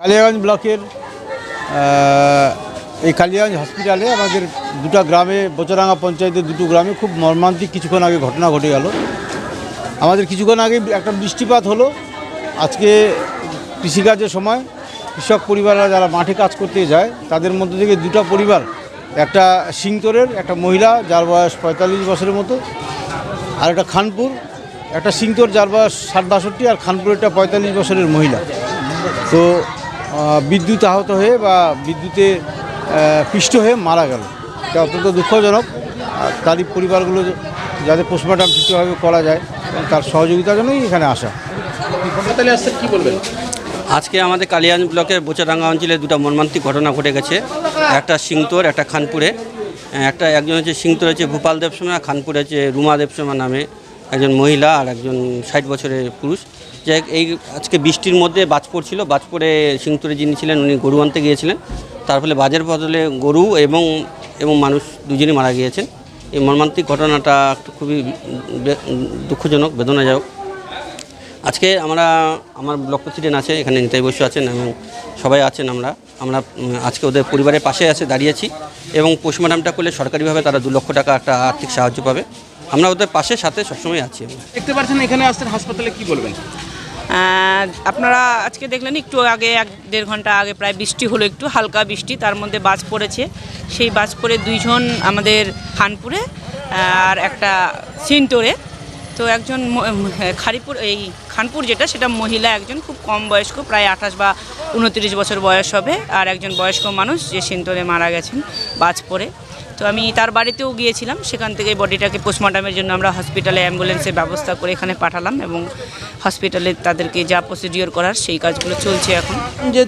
কালিয়াগঞ্জ ব্লকের এই কালিয়াগঞ্জ হসপিটালে আমাদের দুটো গ্রামে, বোচরাঙ্গা পঞ্চায়েতের দুটো গ্রামে খুব মর্মান্তিক কিছুক্ষণ আগে ঘটনা ঘটে গেল। আমাদের কিছুক্ষণ আগে একটা বৃষ্টিপাত হলো। আজকে কৃষিকাজের সময় কৃষক পরিবাররা যারা মাঠে কাজ করতে যায়, তাদের মধ্যে থেকে দুটো পরিবার, একটা সিংতরের একটা মহিলা, যার বয়স পঁয়তাল্লিশ বছরের মতো, আর একটা খানপুর, একটা সিংতর যার বয়স ষাট বাষট্টি, আর খানপুর একটা পঁয়তাল্লিশ বছরের মহিলা। তো বিদ্যুৎ আহত হয়ে বা বিদ্যুতে পিষ্ট হয়ে মারা গেল। এটা অত্যন্ত দুঃখজনক। আর তারই পরিবারগুলো যাতে পোস্টমর্টম ঠিকভাবে করা যায় এবং তার সহযোগিতার জন্যই এখানে আসা। কি বলবেন? আজকে আমাদের কালিয়াগঞ্জ ব্লকের বোচাডাঙ্গা অঞ্চলে দুটো মর্মান্তিক ঘটনা ঘটে গেছে। একটা সিংতর একটা খানপুরে। একটা একজন হচ্ছে সিংতর হচ্ছে ভূপাল দেবসোমা খানপুরে হচ্ছে রুমা দেবসোমা নামে একজন মহিলা আর একজন ষাট বছরের পুরুষ। যাই এই আজকে বৃষ্টির মধ্যে বাজ পড়ছিল বাজ পড়ে সিংতরে যিনি ছিলেন, উনি গরু আনতে গিয়েছিলেন। তার ফলে বাজের বদলে গরু এবং এবং মানুষ দুজনই মারা গিয়েছেন। এই মর্মান্তিক ঘটনাটা একটু খুবই দুঃখজনক, বেদনাদায়ক। আজকে আমরা, আমার ব্লক প্রেসিডেন্ট আছে, এখানে নিতাই বসু আছেন এবং সবাই আছেন আমরা। আমরা আজকে ওদের পরিবারের পাশে আছে দাঁড়িয়েছি এবং পোস্টমর্টমটা করলে সরকারিভাবে তারা দু লক্ষ টাকা একটা আর্থিক সাহায্য পাবে। আমরা ওদের পাশে, সাথে সবসময় আছি দেখতে পাচ্ছেন, এখানে আসছেন, হাসপাতালে কি বলবেন? আপনারা আজকে দেখলেন একটু আগে, এক দেড় ঘণ্টা আগে প্রায় বৃষ্টি হলো, একটু হালকা বৃষ্টি, তার মধ্যে বাজ পড়েছে। সেই বাজ পড়ে দুইজন আমাদের খানপুরে আর একটা সিনটোরে। তো একজন খারিপুর, এই খানপুর যেটা, সেটা মহিলা একজন, খুব কম বয়স্ক, প্রায় আঠাশ বা উনত্রিশ বছর বয়স হবে। আর একজন বয়স্ক মানুষ যে সিনটোরে মারা গেছেন, বাজ পড়ে। তো আমি তার বাড়িতেও গিয়েছিলাম, সেখান থেকে বডিটাকে পোস্টমর্টমের জন্য আমরা হসপিটালে অ্যাম্বুলেন্সের ব্যবস্থা করে এখানে পাঠালাম এবং হসপিটালে তাদেরকে যা প্রসিডিওর করার সেই কাজগুলো চলছে এখন। যে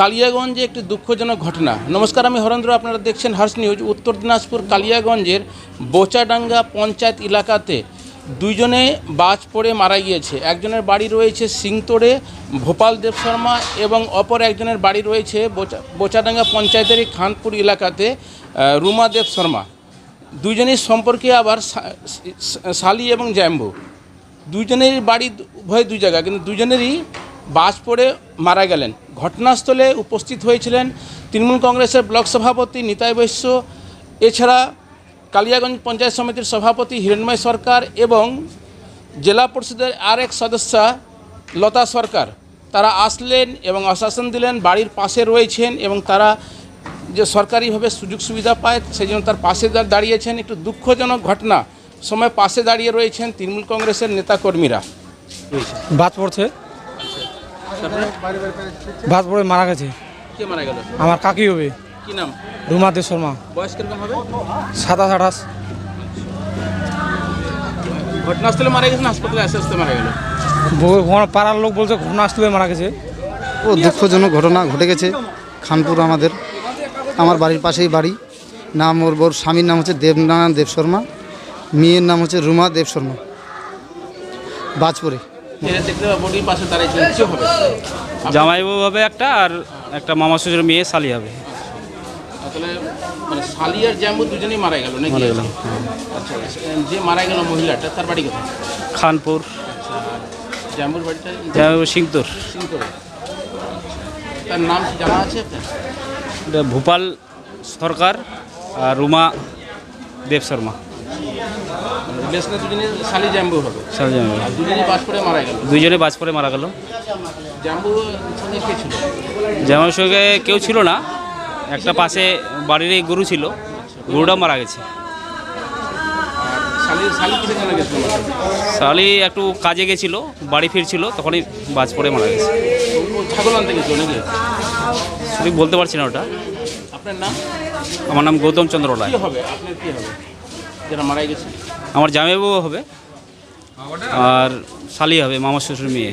কালিয়াগঞ্জে একটি দুঃখজনক ঘটনা। নমস্কার, আমি হরেন্দ্র, আপনারা দেখছেন হার্স নিউজ উত্তর দিনাজপুর কালিয়াগঞ্জের বোচাডাঙ্গা পঞ্চায়েত এলাকাতে দুইজনে বাজ পড়ে মারা গিয়েছে। একজনের বাড়ি রয়েছে সিংতোড়ে, ভোপাল দেব শর্মা এবং অপর একজনের বাড়ি রয়েছে বোচা বোচাডাঙ্গা পঞ্চায়েতের খানপুর এলাকাতে রুমা দেব শর্মা দুইজনের সম্পর্কে আবার শালি এবং জ্যাম্বু। দুজনের বাড়ি উভয় দুই জায়গা কিন্তু দুজনেরই বাস পড়ে মারা গেলেন। ঘটনাস্থলে উপস্থিত হয়েছিলেন তৃণমূল কংগ্রেসের ব্লক সভাপতি নিতাই বৈশ্য। এছাড়া কালিয়াগঞ্জ পঞ্চায়েত সমিতির সভাপতি হিরণময় সরকার এবং জেলা পরিষদের আর এক সদস্যা লতা সরকার। তারা আসলেন এবং আশ্বাসন দিলেন বাড়ির পাশে রয়েছেন এবং তারা যে সরকারিভাবে সুযোগ সুবিধা পায় সেই জন্য তার পাশে দাঁড়িয়েছেন। একটু দুঃখজনক ঘটনা সময় পাশে দাঁড়িয়ে রয়েছেন তৃণমূল কংগ্রেসের নেতাকর্মীরা। ভাত পড়ছে। পড়ে মারা গেছে। কে মারা গেল? আমার কাকি হবে। কি নাম? রুমা দে শর্মা। বয়স কীরকম হবে? সাতাশ আঠাশ। ঘটনাস্থলে মারা গেছেন হাসপাতালে আস্তে আস্তে মারা গেল? পাড়ার লোক বলছে ঘটনাস্থলে মারা গেছে। ও দুঃখজনক ঘটনা ঘটে গেছে খানপুর আমাদের। আমার বাড়ির পাশেই বাড়ি। নাম ওর ওর স্বামীর নাম হচ্ছে দেবনারায়ণ দেব শর্মা। মেয়ের নাম হচ্ছে রুমা দেব শর্মা। বাজপুরে। জামাইবাবু হবে একটা আর একটা মামা শ্বশুর মেয়ে শালি হবে। তাহলে মানে শালি আর জ্যাম্বু দুজনেই মারা গেল নাকি? আচ্ছা যে মারা গেল মহিলাটা তার বাড়ি কোথায়? খানপুর। জ্যাম্বুর বাড়িটা জামাইবাবু সিংতুর সিংতরে তার নাম কি জানা আছে আপনার? ভূপাল সরকার আর রুমা দেব শর্মা। রিলেশনে দুজনে শালি জ্যাম্বু হবে। শালি জামাইবাবু। আর বাস করে মারা গেল। দুইজনে বাজ পড়ে মারা গেল। জাম্বু সঙ্গে কে ছিল? জামাইয়ের সঙ্গে কেউ ছিল না। একটা পাশে বাড়ির এই গরু ছিল গরুটা মারা গেছে। শালি একটু কাজে গেছিল বাড়ি ফিরছিল তখনই বাজ পড়ে মারা গেছে। ছাগল আনতে গেছিল নাকি? সঠিক বলতে পারছি না ওটা। আপনার নাম? আমার নাম গৌতম চন্দ্র রায়। হবে? আপনার কি হবে? যারা মারা গেছে? আমার জামাইবাবু হবে আর শালি হবে মামা শ্বশুর মেয়ে।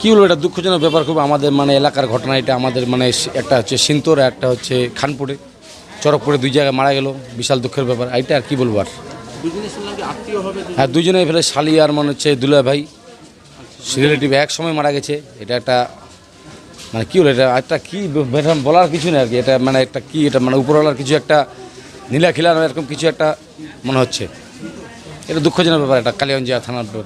কী বলব এটা দুঃখজনক ব্যাপার খুব। আমাদের মানে এলাকার ঘটনা এটা। আমাদের মানে একটা হচ্ছে সিন্তর একটা হচ্ছে খানপুরে। চরকপুরে দুই জায়গায় মারা গেল। বিশাল দুঃখের ব্যাপার। এইটা আর কি বলব আর। হ্যাঁ দুজনে ফেলে শালি আর মনে হচ্ছে দুলা ভাই রিলেটিভ এক সময় মারা গেছে। এটা একটা মানে কী হলো? এটা একটা কী বলার কিছু নেই আর কি। এটা মানে একটা কী এটা মানে উপরওয়ালার কিছু একটা নীলা খিলানো এরকম কিছু একটা মনে হচ্ছে। এটা দুঃখজনক ব্যাপার। এটা কালিগঞ্জ থানার।